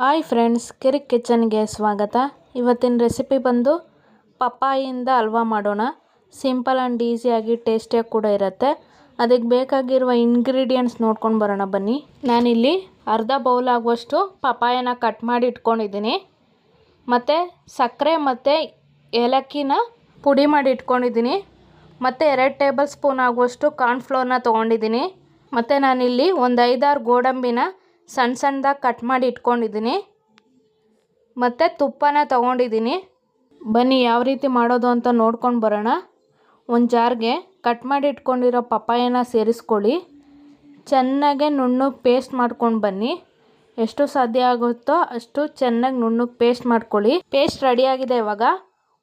Hi friends, ಕಿರಿಕ್ ಕಿಚನ್ಗೆ ಸ್ವಾಗತ. ಇವತ್ತಿನ recipe ಬಂದು ಪಪ್ಪಾಯಿಂದ ಹಲ್ವಾ ಮಾಡೋಣ. ಸಿಂಪಲ್ ಆ್ಯಂಡ್ ಈಸಿಯಾಗಿ ಟೇಸ್ಟಿಯಾಗಿ ಕೂಡ ಇರುತ್ತೆ. ಅದಕ್ಕೆ ಬೇಕಾಗಿರುವ ಇಂಗ್ರೀಡಿಯೆಂಟ್ಸ್ ನೋಡ್ಕೊಂಡು ಬರೋಣ ಬನ್ನಿ. ನಾನಿಲ್ಲಿ ಅರ್ಧ ಬೌಲ್ ಆಗುವಷ್ಟು ಪಪ್ಪಾಯನ ಕಟ್ ಮಾಡಿ ಇಟ್ಕೊಂಡಿದ್ದೀನಿ. ಮತ್ತು ಸಕ್ಕರೆ ಮತ್ತು ಏಲಕ್ಕಿನ ಪುಡಿ ಮಾಡಿ ಇಟ್ಕೊಂಡಿದ್ದೀನಿ. ಮತ್ತು ಎರಡು ಟೇಬಲ್ ಸ್ಪೂನ್ ಆಗುವಷ್ಟು ಕಾರ್ನ್ಫ್ಲೋರ್ನ ತೊಗೊಂಡಿದ್ದೀನಿ. ಮತ್ತು ನಾನಿಲ್ಲಿ ಒಂದು ಐದಾರು ಗೋಡಂಬಿನ ಸಣ್ಣ ಸಣ್ಣದಾಗಿ ಕಟ್ ಮಾಡಿ ಇಟ್ಕೊಂಡಿದ್ದೀನಿ. ಮತ್ತು ತುಪ್ಪನ ತೊಗೊಂಡಿದ್ದೀನಿ. ಬನ್ನಿ, ಯಾವ ರೀತಿ ಮಾಡೋದು ಅಂತ ನೋಡ್ಕೊಂಡು ಬರೋಣ. ಒಂದು ಜಾರ್ಗೆ ಕಟ್ ಮಾಡಿ ಇಟ್ಕೊಂಡಿರೋ ಪಪ್ಪಾಯನ ಸೇರಿಸ್ಕೊಳ್ಳಿ. ಚೆನ್ನಾಗೆ ನುಣ್ಣಗೆ ಪೇಸ್ಟ್ ಮಾಡ್ಕೊಂಡು ಬನ್ನಿ. ಎಷ್ಟು ಸಾಧ್ಯ ಆಗುತ್ತೋ ಅಷ್ಟು ಚೆನ್ನಾಗಿ ನುಣ್ಣಗೆ ಪೇಸ್ಟ್ ಮಾಡ್ಕೊಳ್ಳಿ. ಪೇಸ್ಟ್ ರೆಡಿಯಾಗಿದೆ ಇವಾಗ.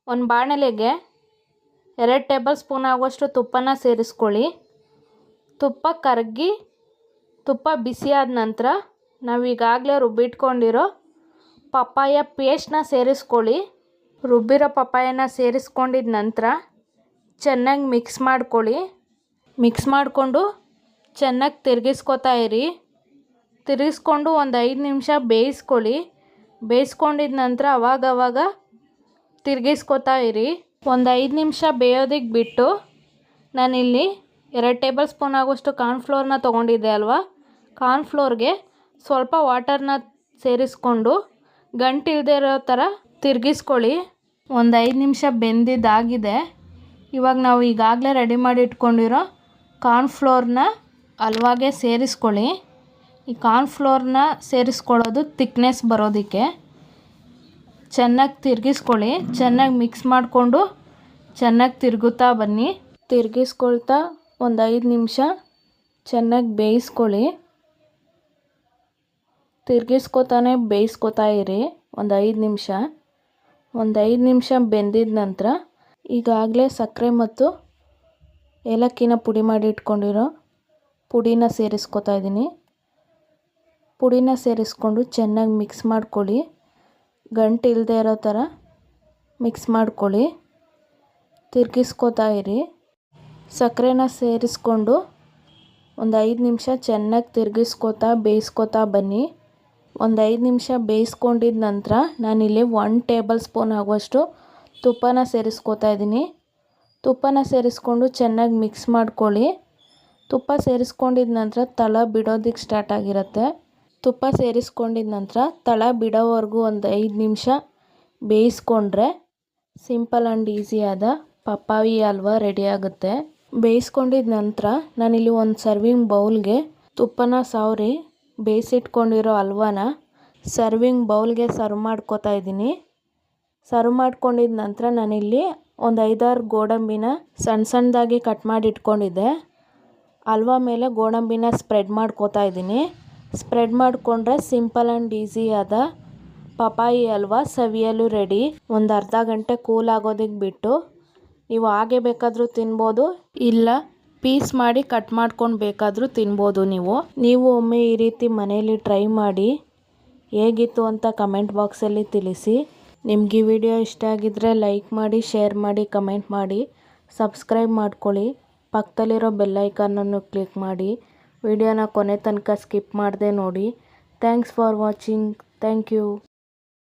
ಒಂದು ಬಾಣಲೆಗೆ ಎರಡು ಟೇಬಲ್ ಸ್ಪೂನ್ ಆಗುವಷ್ಟು ತುಪ್ಪನ ಸೇರಿಸ್ಕೊಳ್ಳಿ. ತುಪ್ಪ ಕರಗಿ, ತುಪ್ಪ ಬಿಸಿಯಾದ ನಂತರ ನಾವು ಈಗಾಗಲೇ ರುಬ್ಬಿಟ್ಕೊಂಡಿರೋ ಪಪ್ಪಾಯ ಪೇಸ್ಟ್ನ ಸೇರಿಸ್ಕೊಳ್ಳಿ. ರುಬ್ಬಿರೋ ಪಪ್ಪಾಯನ ಸೇರಿಸ್ಕೊಂಡಿದ ನಂತರ ಚೆನ್ನಾಗಿ ಮಿಕ್ಸ್ ಮಾಡ್ಕೊಳ್ಳಿ. ಮಿಕ್ಸ್ ಮಾಡಿಕೊಂಡು ಚೆನ್ನಾಗಿ ತಿರುಗಿಸ್ಕೊತಾ ಇರಿ. ತಿರುಗಿಸ್ಕೊಂಡು ಒಂದು ಐದು ನಿಮಿಷ ಬೇಯಿಸ್ಕೊಳ್ಳಿ. ಬೇಯಿಸ್ಕೊಂಡಿದ ನಂತರ ಅವಾಗವಾಗ ತಿರುಗಿಸ್ಕೊತಾ ಇರಿ. ಒಂದು ಐದು ನಿಮಿಷ ಬೇಯೋದಕ್ಕೆ ಬಿಟ್ಟು ನಾನಿಲ್ಲಿ ಎರಡು ಟೇಬಲ್ ಸ್ಪೂನ್ ಆಗುವಷ್ಟು ಕಾರ್ನ್ಫ್ಲೋರ್ನ ತೊಗೊಂಡಿದ್ದೆ ಅಲ್ವಾ? ಕಾರ್ನ್ಫ್ಲೋರ್ಗೆ ಸ್ವಲ್ಪ ವಾಟರ್ನ ಸೇರಿಸ್ಕೊಂಡು ಗಂಟು ಇಲ್ಲದೆ ಇರೋ ಥರ ತಿರುಗಿಸ್ಕೊಳ್ಳಿ. ಒಂದು ಐದು ನಿಮಿಷ ಬೆಂದಿದ್ದಾಗಿದೆ. ಇವಾಗ ನಾವು ಈಗಾಗಲೇ ರೆಡಿ ಮಾಡಿ ಇಟ್ಕೊಂಡಿರೋ ಕಾರ್ನ್ಫ್ಲೋರ್ನ ಹಲ್ವಾಗೆ ಸೇರಿಸ್ಕೊಳ್ಳಿ. ಈ ಕಾರ್ನ್ಫ್ಲೋರ್ನ ಸೇರಿಸ್ಕೊಳ್ಳೋದು ತಿಕ್ನೆಸ್ ಬರೋದಕ್ಕೆ. ಚೆನ್ನಾಗಿ ತಿರುಗಿಸ್ಕೊಳ್ಳಿ. ಚೆನ್ನಾಗಿ ಮಿಕ್ಸ್ ಮಾಡಿಕೊಂಡು ಚೆನ್ನಾಗಿ ತಿರುಗುತ್ತಾ ಬನ್ನಿ. ತಿರುಗಿಸ್ಕೊಳ್ತಾ ಒಂದು ಐದು ನಿಮಿಷ ಚೆನ್ನಾಗಿ ಬೇಯಿಸ್ಕೊಳ್ಳಿ. ತಿರ್ಗಿಸ್ಕೊತಾನೆ ಬೇಯಿಸ್ಕೊತಾ ಇರಿ. ಒಂದು ಐದು ನಿಮಿಷ. ಒಂದು ಐದು ನಿಮಿಷ ಬೆಂದಿದ ನಂತರ ಈಗಾಗಲೇ ಸಕ್ಕರೆ ಮತ್ತು ಏಲಕ್ಕಿನ ಪುಡಿ ಮಾಡಿ ಇಟ್ಕೊಂಡಿರೋ ಪುಡಿನ ಸೇರಿಸ್ಕೊತಾ ಇದ್ದೀನಿ. ಪುಡಿನ ಸೇರಿಸ್ಕೊಂಡು ಚೆನ್ನಾಗಿ ಮಿಕ್ಸ್ ಮಾಡ್ಕೊಳ್ಳಿ. ಗಂಟು ಇಲ್ಲದೆ ಇರೋ ಥರ ಮಿಕ್ಸ್ ಮಾಡ್ಕೊಳ್ಳಿ. ತಿರ್ಗಿಸ್ಕೊತಾ ಇರಿ. ಸಕ್ಕರೆನ ಸೇರಿಸ್ಕೊಂಡು ಒಂದು ಐದು ನಿಮಿಷ ಚೆನ್ನಾಗಿ ತಿರುಗಿಸ್ಕೊತಾ, ಬೇಯಿಸ್ಕೊತಾ ಬನ್ನಿ. ಒಂದು ಐದು ನಿಮಿಷ ಬೇಯಿಸ್ಕೊಂಡಿದ ನಂತರ ನಾನಿಲ್ಲಿ ಒನ್ ಟೇಬಲ್ ಸ್ಪೂನ್ ಆಗುವಷ್ಟು ತುಪ್ಪನ ಸೇರಿಸ್ಕೊತಾ ಇದ್ದೀನಿ. ತುಪ್ಪನ ಸೇರಿಸ್ಕೊಂಡು ಚೆನ್ನಾಗಿ ಮಿಕ್ಸ್ ಮಾಡ್ಕೊಳ್ಳಿ. ತುಪ್ಪ ಸೇರಿಸ್ಕೊಂಡಿದ ನಂತರ ತಳ ಬಿಡೋದಕ್ಕೆ ಸ್ಟಾರ್ಟ್ ಆಗಿರುತ್ತೆ. ತುಪ್ಪ ಸೇರಿಸ್ಕೊಂಡಿದ ನಂತರ ತಳ ಬಿಡೋವರೆಗೂ ಒಂದು ಐದು ನಿಮಿಷ ಬೇಯಿಸ್ಕೊಂಡ್ರೆ ಸಿಂಪಲ್ ಆ್ಯಂಡ್ ಈಸಿಯಾದ ಪಪ್ಪಾಯಿ ಹಲ್ವಾ ರೆಡಿ ಆಗುತ್ತೆ. ಬೇಯಿಸ್ಕೊಂಡಿದ ನಂತರ ನಾನಿಲ್ಲಿ ಒಂದು ಸರ್ವಿಂಗ್ ಬೌಲ್ಗೆ ತುಪ್ಪನ ಸಾವ್ರಿ ಬೇಯಿಸಿಟ್ಕೊಂಡಿರೋ ಹಲ್ವಾನ ಸರ್ವಿಂಗ್ ಬೌಲ್ಗೆ ಸರ್ವ್ ಮಾಡ್ಕೋತಾ ಇದ್ದೀನಿ. ಸರ್ವ್ ಮಾಡ್ಕೊಂಡಿದ ನಂತರ ನಾನಿಲ್ಲಿ ಒಂದು ಐದಾರು ಗೋಡಂಬಿನ ಸಣ್ಣ ಸಣ್ಣದಾಗಿ ಕಟ್ ಮಾಡಿ ಇಟ್ಕೊಂಡಿದ್ದೆ ಹಲ್ವಾ ಮೇಲೆ ಗೋಡಂಬಿನ ಸ್ಪ್ರೆಡ್ ಮಾಡ್ಕೋತಾ ಇದ್ದೀನಿ. ಸ್ಪ್ರೆಡ್ ಮಾಡಿಕೊಂಡ್ರೆ ಸಿಂಪಲ್ ಆ್ಯಂಡ್ ಈಸಿಯಾದ ಪಪಾಯಿ ಹಲ್ವಾ ಸವಿಯಲು ರೆಡಿ. ಒಂದು ಅರ್ಧ ಗಂಟೆ ಕೂಲ್ ಆಗೋದಕ್ಕೆ ಬಿಟ್ಟು, ನೀವು ಹಾಗೆ ಬೇಕಾದರೂ ತಿನ್ಬೋದು, ಇಲ್ಲ ಪೀಸ್ ಮಾಡಿ ಕಟ್ ಮಾಡ್ಕೊಂಡು ಬೇಕಾದರೂ ತಿನ್ಬೋದು ನೀವು. ನೀವು ಒಮ್ಮೆ ಈ ರೀತಿ ಮನೆಯಲ್ಲಿ ಟ್ರೈ ಮಾಡಿ ಹೇಗಿತ್ತು ಅಂತ ಕಮೆಂಟ್ ಬಾಕ್ಸಲ್ಲಿ ತಿಳಿಸಿ. ನಿಮಗೆ ವಿಡಿಯೋ ಇಷ್ಟ ಆಗಿದ್ದರೆ ಲೈಕ್ ಮಾಡಿ, ಶೇರ್ ಮಾಡಿ, ಕಮೆಂಟ್ ಮಾಡಿ. ಸಬ್ಸ್ಕ್ರೈಬ್ ಮಾಡ್ಕೊಳ್ಳಿ. ಪಕ್ಕದಲ್ಲಿರೋ ಬೆಲ್ಲೈಕನ್ನನ್ನು ಕ್ಲಿಕ್ ಮಾಡಿ. ವಿಡಿಯೋನ ಕೊನೆ ತನಕ ಸ್ಕಿಪ್ ಮಾಡದೆ ನೋಡಿ. Thanks for watching. Thank you.